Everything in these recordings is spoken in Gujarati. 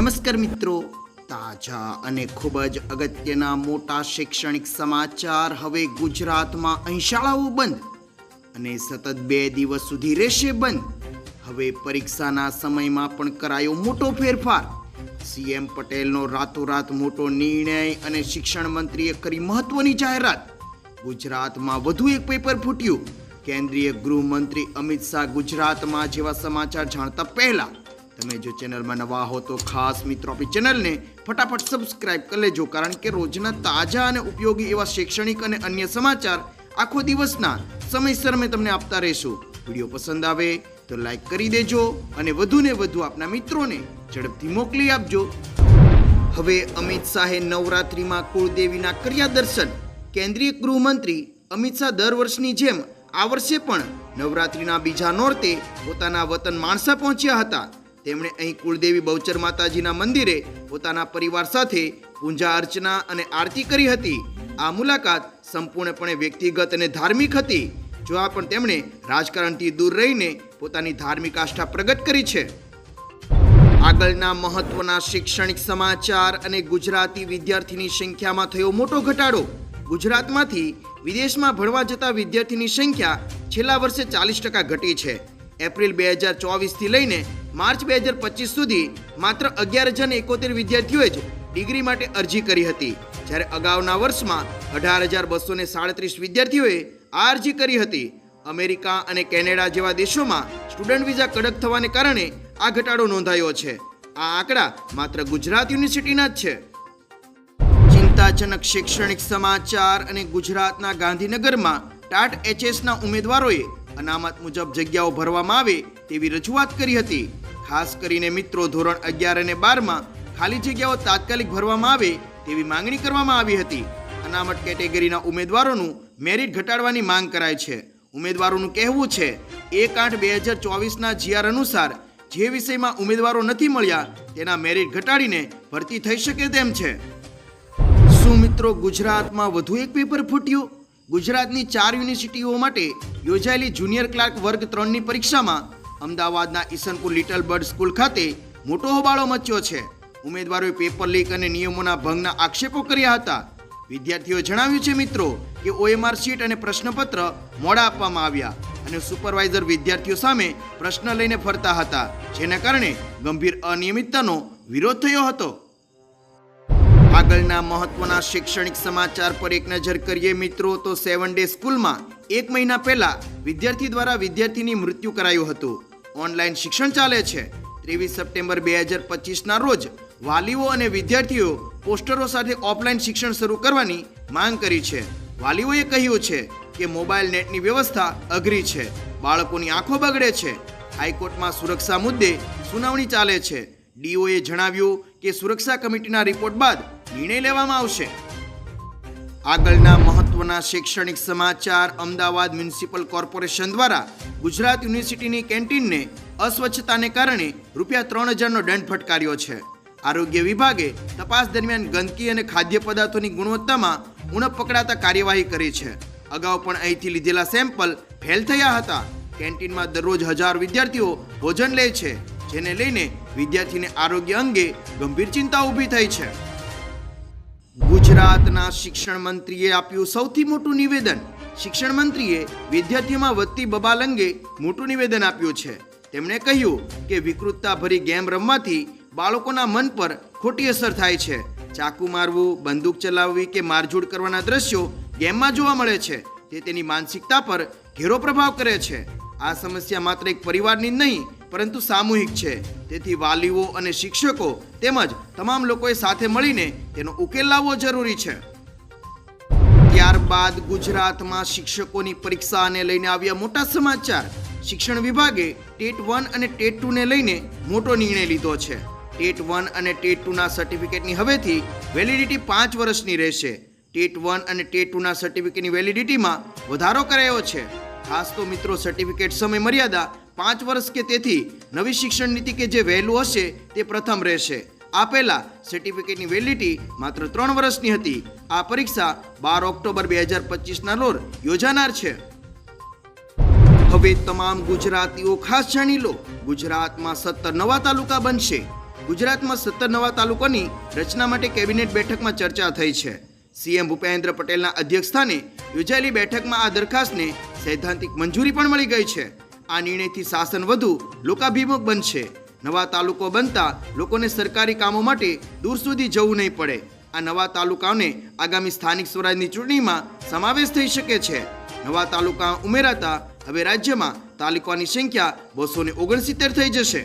નમસ્કાર મિત્રો. તાજા અને ખૂબ જ અગત્યના મોટા શૈક્ષણિક સમાચાર હવે ગુજરાતમાં અહીં શાળાઓ બંધ અને સતત બે દિવસ સુધી રહેશે બંધ. હવે પરીક્ષાના સમયમાં પણ કરાયો મોટો ફેરફાર. સીએમ પટેલનો રાતોરાત મોટો નિર્ણય અને શિક્ષણ મંત્રીએ કરી મહત્વની જાહેરાત. ગુજરાતમાં વધુ એક પેપર ફૂટ્યું. કેન્દ્રીય ગૃહમંત્રી અમિત શાહ ગુજરાતમાં જેવા સમાચાર જાણતા પહેલા તમે જો ચેનલમાં નવા હો તો ખાસ મિત્રો આપણી ચેનલને ફટાફટ સબસ્ક્રાઇબ કરી લેજો, કારણ કે રોજના તાજા અને ઉપયોગી એવા શૈક્ષણિક અને અન્ય સમાચાર આખો દિવસના સમયસર અમે તમને આપતા રહેશું. વીડિયો પસંદ આવે તો લાઈક કરી દેજો અને વધુને વધુ આપના મિત્રોને ઝડપથી મોકલી આપજો. હવે અમિત શાહે નવરાત્રિમાં કુળદેવીના કર્યા દર્શન. કેન્દ્રીય ગૃહમંત્રી અમિત શાહ દર વર્ષની જેમ આ વર્ષે પણ નવરાત્રિના બીજા નોરતે પોતાના વતન માણસા પહોંચ્યા હતા. તેમણે અહીં કુળદેવી બહુચર માતાજીના મંદિરે પોતાના પરિવાર સાથે પૂજા અર્ચના અને આરતી કરી હતી. આ મુલાકાત સંપૂર્ણપણે વ્યક્તિગત અને ધાર્મિક હતી. જોવા પણ તેમણે રાજકારણથી દૂર રહીને પોતાની ધાર્મિક આસ્થા પ્રગટ કરી છે. આગળના મહત્વના શૈક્ષણિક સમાચાર અને ગુજરાતી વિદ્યાર્થીની સંખ્યામાં થયો મોટો ઘટાડો. ગુજરાતમાંથી વિદેશમાં ભણવા જતા વિદ્યાર્થીની સંખ્યા છેલ્લા વર્ષે ચાલીસ ટકા ઘટી છે. એપ્રિલ બે હજાર ચોવીસથી લઈને માર્ચ બે હજાર પચીસ સુધી માત્ર અગિયાર હજાર એકોતેર વિદ્યાર્થીઓએ જ ડિગ્રી માટે અરજી કરી હતી. જ્યારે અગાઉના વર્ષમાં અઢાર હજાર બસો ને સાડત્રીસ વિદ્યાર્થીઓએ આ અરજી કરી હતી. અમેરિકા અને કેનેડા જેવા દેશોમાં સ્ટુડન્ટ વિઝા કડક થવાને કારણે આ ઘટાડો નોંધાયો છે. આ આંકડા માત્ર ગુજરાત યુનિવર્સિટીના જ છે. ચિંતાજનક શૈક્ષણિક સમાચાર અને ગુજરાતના ગાંધીનગરમાં ટાટ એચએસના ઉમેદવારોએ અનામત મુજબ જગ્યાઓ ભરવામાં આવે તેવી રજૂઆત કરી હતી. ખાસ કરીને મિત્રો ધોરણ અગિયાર અને બારમાં ખાલી જગ્યાઓ તાત્કાલિક ભરવામાં આવે તેવી માંગણી કરવામાં આવી હતી. અનામત કેટેગરીના ઉમેદવારોનું મેરિટ ઘટાડવાની માંગ કરાય છે. ઉમેદવારોનું કહેવું છે, એક આઠ બે હજાર ચોવીસના જીઆર અનુસાર જે વિષયમાં ઉમેદવારો નથી મળ્યા તેના મેરિટ ઘટાડીને ભરતી થઈ શકે તેમ છે. શું મિત્રો ગુજરાતમાં વધુ એક પેપર ફૂટ્યું? ગુજરાતની ચાર યુનિવર્સિટીઓ માટે યોજાયેલી જુનિયર ક્લાર્ક વર્ગ ત્રણની પરીક્ષામાં અમદાવાદના ઈસનપુર લિટલ બર્ડ સ્કૂલ ખાતે મોટો હોબાળો મચ્યો છે. ઉમેદવારોએ પેપર લીક અને નિયમોના ભંગના આક્ષેપો કર્યા હતા. વિદ્યાર્થીઓએ જણાવ્યું છે, મિત્રો, કે ઓએમઆર શીટ અને પ્રશ્નપત્ર મોડા આપવામાં આવ્યા અને સુપરવાઇઝર વિદ્યાર્થીઓ સામે પ્રશ્ન લઈને ફરતા હતા, જેના કારણે ગંભીર અનિયમિતતાનો વિરોધ થયો હતો. આગળના મહત્વના શૈક્ષણિક સમાચાર પર એક નજર કરીએ, મિત્રો, તો સેવન ડે સ્કૂલમાં એક મહિના પહેલા વિદ્યાર્થી દ્વારા વિદ્યાર્થીની મૃત્યુ કરાયું હતું. ઓનલાઈન શિક્ષણ ચાલે છે. ત્રેવીસ સપ્ટેમ્બર બે હજાર પચીસના રોજ વાલીઓ અને વિદ્યાર્થીઓ પોસ્ટરો સાથે ઓફલાઈન શિક્ષણ શરૂ કરવાની માંગ કરી છે. વાલીઓએ કહ્યું છે કે મોબાઈલ નેટની વ્યવસ્થા અઘરી છે. બાળકોની આંખો બગડે છે. હાઈકોર્ટમાં સુરક્ષા મુદ્દે સુનાવણી ચાલે છે. ડીઓએ જણાવ્યું કે સુરક્ષા કમિટીના રિપોર્ટ બાદ નિર્ણય લેવામાં આવશે. આગળના મહત્વના શૈક્ષણિક સમાચાર અમદાવાદ મ્યુનિસિપલ કોર્પોરેશન દ્વારા ગુજરાત યુનિવર્સિટીની કેન્ટીનને અસ્વચ્છતાને કારણે રૂપિયા ત્રણ હજારનો દંડ ફટકાર્યો છે. આરોગ્ય વિભાગે તપાસ દરમિયાન ગંદકી અને ખાદ્ય પદાર્થોની ગુણવત્તામાં ઉણપ પકડાતા કાર્યવાહી કરી છે. અગાઉ પણ અહીંથી લીધેલા સેમ્પલ ફેલ થયા હતા. કેન્ટીનમાં દરરોજ હજાર વિદ્યાર્થીઓ ભોજન લે છે, જેને લઈને વિદ્યાર્થીને આરોગ્ય અંગે ગંભીર ચિંતા ઊભી થઈ છે. ગુજરાતના શિક્ષણ મંત્રીએ આપ્યું સૌથી મોટું નિવેદન. શિક્ષણ મંત્રીએ વિદ્યાર્થીઓમાં વધતી બબાલ અંગે મોટું નિવેદન આપ્યું છે. તેમણે કહ્યું કે વિકૃતતા ભરી ગેમ રમવાથી બાળકોના મન પર ખોટી અસર થાય છે. ચાકુ મારવું, બંદૂક ચલાવવી કે મારઝૂડ કરવાના દ્રશ્યો ગેમમાં જોવા મળે છે. તે તેની માનસિકતા પર ઘેરો પ્રભાવ કરે છે. આ સમસ્યા માત્ર એક પરિવારની નહીં પરંતુ સામૂહિક છે. તેથી વાલીઓ અને શિક્ષકો તેમજ તમામ લોકોએ સાથે મળીને તેનો ઉકેલ લાવવો જરૂરી છે. ત્યારબાદ ગુજરાતમાં શિક્ષકોની પરીક્ષાને લઈને આવ્યા મોટા સમાચાર. શિક્ષણ વિભાગે ટેટ વન અને ટેટ ટુને લઈને મોટો નિર્ણય લીધો છે. ટેટ વન અને ટેટ ટુના સર્ટિફિકેટની હવેથી વેલિડિટી પાંચ વર્ષની રહેશે. ટેટ વન અને ટેટ ટુના સર્ટિફિકેટની વેલિડિટીમાં વધારો કરાયો છે. ખાસ તો મિત્રો સર્ટિફિકેટ સમય મર્યાદા પાંચ વર્ષ કે તેથી નવી શિક્ષણ નીતિ કે જે વહેલું હશે તે પ્રથમ રહેશે. આ પહેલા સર્ટિફિકેટની વેલિડિટી માત્ર ત્રણ વર્ષની હતી. આ પરીક્ષા બાર ઓક્ટોબર બે હજાર પચીસના રોજ યોજાનાર છે. હવે તમામ ગુજરાતીઓ ખાસ જાણી લો. ગુજરાતમાં સત્તર નવા તાલુકા બનશે. ગુજરાતમાં સત્તર નવા તાલુકાની રચના માટે કેબિનેટ બેઠકમાં ચર્ચા થઈ છે. સીએમ ભૂપેન્દ્ર પટેલના અધ્યક્ષસ્થાને યોજાયેલી બેઠકમાં આ દરખાસ્તને સૈદ્ધાંતિક મંજૂરી પણ મળી ગઈ છે. આ નિર્ણયથી શાસન વધુ લોકાભિમુખ બનશે. નવા તાલુકો બનતા લોકોને સરકારી કામો માટે દૂર સુધી જવું નહીં પડે. આ નવા તાલુકાઓને આગામી સ્થાનિક સ્વરાજની ચૂંટણીમાં સમાવેશ થઈ શકે છે. નવા તાલુકા ઉમેરાતા હવે રાજ્યમાં તાલુકાની સંખ્યા બસો ને ઓગણસિત્તેર થઈ જશે.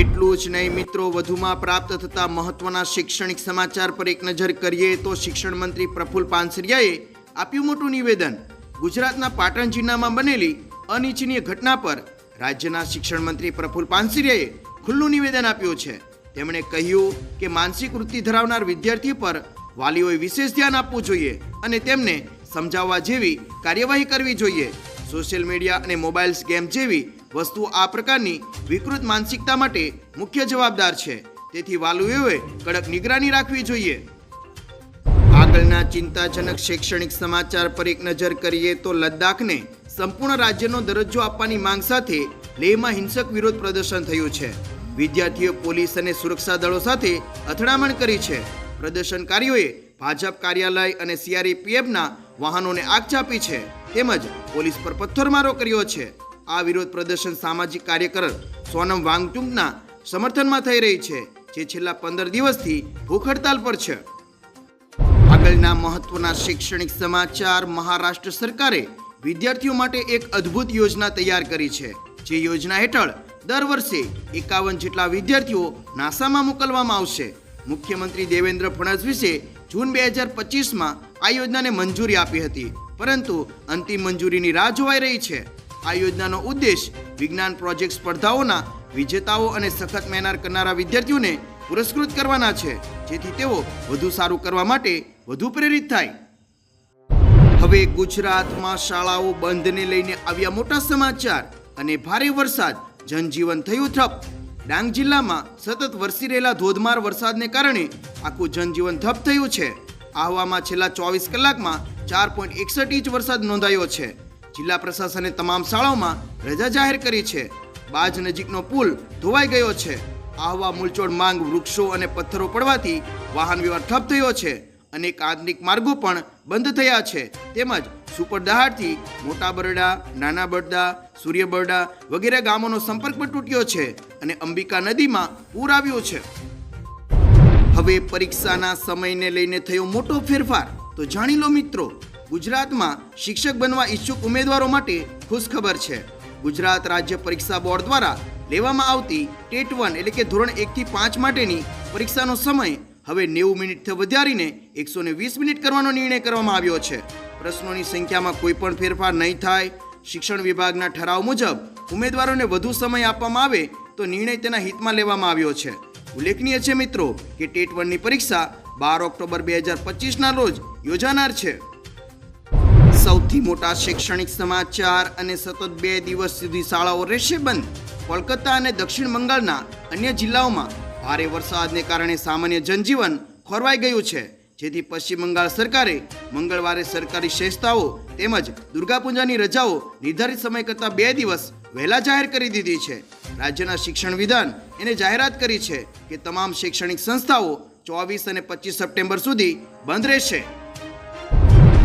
એટલું જ નહીં મિત્રો, વધુમાં પ્રાપ્ત થતા મહત્વના શૈક્ષણિક સમાચાર પર એક નજર કરીએ તો શિક્ષણ મંત્રી પ્રફુલ પાનસરિયાએ આપ્યું મોટું નિવેદન. ગુજરાતના પાટણ જિલ્લામાં બનેલી અનિચ્છનીય ઘટના પર રાજ્યના શિક્ષણ મંત્રી પ્રફુલ પાનસીરિયાએ ખુલ્લું નિવેદન આપ્યું છે. તેમણે કહ્યું કે માનસિક વૃત્તિ ધરાવનાર વિદ્યાર્થી પર વાલીઓએ વિશેષ ધ્યાન આપવું જોઈએ અને તેમને સમજાવવા જેવી કાર્યવાહી કરવી જોઈએ. સોશિયલ મીડિયા અને મોબાઈલ્સ ગેમ જેવી વસ્તુઓ આ પ્રકારની વિકૃત માનસિકતા માટે મુખ્ય જવાબદાર છે. તેથી વાલીઓએ કડક નિગરાની રાખવી જોઈએ. આગળના ચિંતાજનક શૈક્ષણિક સમાચાર પર એક નજર કરીએ તો લદ્દાખને સંપૂર્ણ રાજ્યનો દરજ્જો આપવાની માંગ સાથે લેહમાં હિંસક વિરોધ પ્રદર્શન થયું છે. વિદ્યાર્થીઓ, પોલીસ અને સુરક્ષા દળો સાથે અથડામણ કરી છે. પ્રદર્શનકારીઓએ ભાજપ કાર્યાલય અને સીઆરપીએફના વાહનોને આગ ચાપી છે. તેમજ પોલીસ પર પથ્થરમારો કર્યો છે. આ વિરોધ પ્રદર્શન સામાજિક કાર્યકર સોનમ વાંગચુંગના સમર્થનમાં થઈ રહી છે, જે છેલ્લા પંદર દિવસથી ભૂખ હડતાલ પર છે. આગળના મહત્વના શૈક્ષણિક સમાચાર મહારાષ્ટ્ર સરકારે વિદ્યાર્થીઓ માટે એક અદ્ભુત યોજના તૈયાર કરી છે. જે યોજના હેઠળ દર વર્ષે એકાવન જેટલા વિદ્યાર્થીઓ નાસામાં મોકલવામાં આવશે. મુખ્યમંત્રી દેવેન્દ્ર ફડણવીસે જૂન બે હજાર પચીસમાં આ યોજનાને મંજૂરી આપી હતી. પરંતુ અંતિમ મંજૂરીની રાહ જોવાઈ રહી છે. આ યોજનાનો ઉદ્દેશ વિજ્ઞાન પ્રોજેક્ટ સ્પર્ધાઓના વિજેતાઓ અને સખત મહેનત કરનારા વિદ્યાર્થીઓને પુરસ્કૃત કરવાના છે. જેથી તેઓ વધુ સારું કરવા માટે વધુ પ્રેરિત થાય. હવે ગુજરાતમાં શાળાઓ બંધને લઈને આવ્યા મોટા સમાચાર અને ભારે વરસાદ. જનજીવન થયું ઠપ. ડાંગ જિલ્લામાં સતત વરસી રહેલા ધોધમાર વરસાદને કારણે આખું જનજીવન ઠપ થયું છે. આહવામાં છેલ્લા ચોવીસ કલાકમાં ચાર પોઈન્ટ એકસઠ ઇંચ વરસાદ નોંધાયો છે. જિલ્લા પ્રશાસને તમામ શાળાઓમાં રજા જાહેર કરી છે. બાજ નજીકનો પુલ ધોવાઈ ગયો છે. આહવા મૂલચોડ માંગ વૃક્ષો અને પથ્થરો પડવાથી વાહન વ્યવહાર ઠપ થયો છે. અનેક આધુનિક માર્ગો પણ બંધ થયા છે. તેમજ સુપરદહાડથી મોટા બરડા, નાના બરડા, સૂર્ય બરડા વગેરે ગામોનો સંપર્ક પણ તૂટ્યો છે અને અંબિકા નદીમાં પૂર આવ્યું છે. હવે પરીક્ષાના સમયને લઈને થયો મોટો ફેરફાર. તો જાણી લો મિત્રો, ગુજરાતમાં શિક્ષક બનવા ઈચ્છુક ઉમેદવારો માટે ખુશખબર છે. ગુજરાત રાજ્ય પરીક્ષા બોર્ડ દ્વારા લેવામાં આવતી ટેટ વન એટલે કે ધોરણ એકથી પાંચ માટેની પરીક્ષાનો સમય હવે નેવું મિનિટથી વધારીને એકસો વીસ મિનિટ કરવાનો નિર્ણય કરવામાં આવ્યો છે. પ્રશ્નોની સંખ્યામાં કોઈ પણ ફેરફાર નહીં થાય. શિક્ષણ વિભાગના ઠરાવ મુજબ ઉમેદવારોને વધુ સમય આપવામાં આવે તો નિર્ણય તેના હિતમાં લેવામાં આવ્યો છે. ઉલ્લેખનીય છે મિત્રો કે ટેટ વનની પરીક્ષા બાર ઓક્ટોબર બે હજાર પચીસના રોજ યોજાનાર છે. સૌથી મોટા શૈક્ષણિક સમાચાર અને સતત બે દિવસ સુધી શાળાઓ રહેશે બંધ. કોલકાતા અને દક્ષિણ બંગાળના અન્ય જિલ્લાઓમાં ભારે વરસાદને કારણે સામાન્ય જનજીવન ખોરવાઈ ગયું છે. જેથી પશ્ચિમ બંગાળ સરકારે મંગળવારે સરકારી સંસ્થાઓ તેમજ દુર્ગાપૂજાની રજાઓ નિર્ધારિત સમય કરતાં બે દિવસ વહેલા જાહેર કરી દીધી છે. રાજ્યના શિક્ષણ વિધાન એને જાહેરાત કરી છે કે તમામ શૈક્ષણિક સંસ્થાઓ ચોવીસ અને પચીસ સપ્ટેમ્બર સુધી બંધ રહેશે.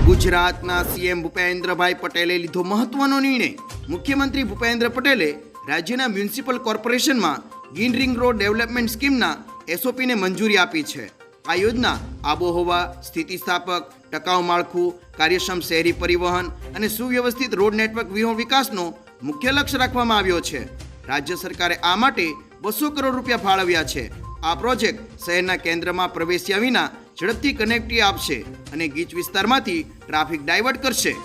ગુજરાતના સીએમ ભૂપેન્દ્રભાઈ પટેલે લીધો મહત્વનો નિર્ણય. મુખ્યમંત્રી ભૂપેન્દ્ર પટેલે રાજ્યના મ્યુનિસિપલ કોર્પોરેશનમાં ગ્રીન રિંગ રોડ ડેવલપમેન્ટ સ્કીમના એસઓપીને મંજૂરી આપી છે. આ યોજના આબોહવા, સ્થિતિસ્થાપક, ટકાઉ માળખું, કાર્યક્ષમ શહેરી પરિવહન અને સુવ્યવસ્થિત રોડ નેટવર્ક વ્યૂહ વિકાસનો મુખ્ય લક્ષ્ય રાખવામાં આવ્યો છે. રાજ્ય સરકારે આ માટે બસો કરોડ રૂપિયા ફાળવ્યા છે. આ પ્રોજેક્ટ શહેરના કેન્દ્રમાં પ્રવેશ્યા વિના ઝડપથી કનેક્ટિવ આપશે અને ગીચ વિસ્તારમાંથી ટ્રાફિક ડાયવર્ટ કરશે.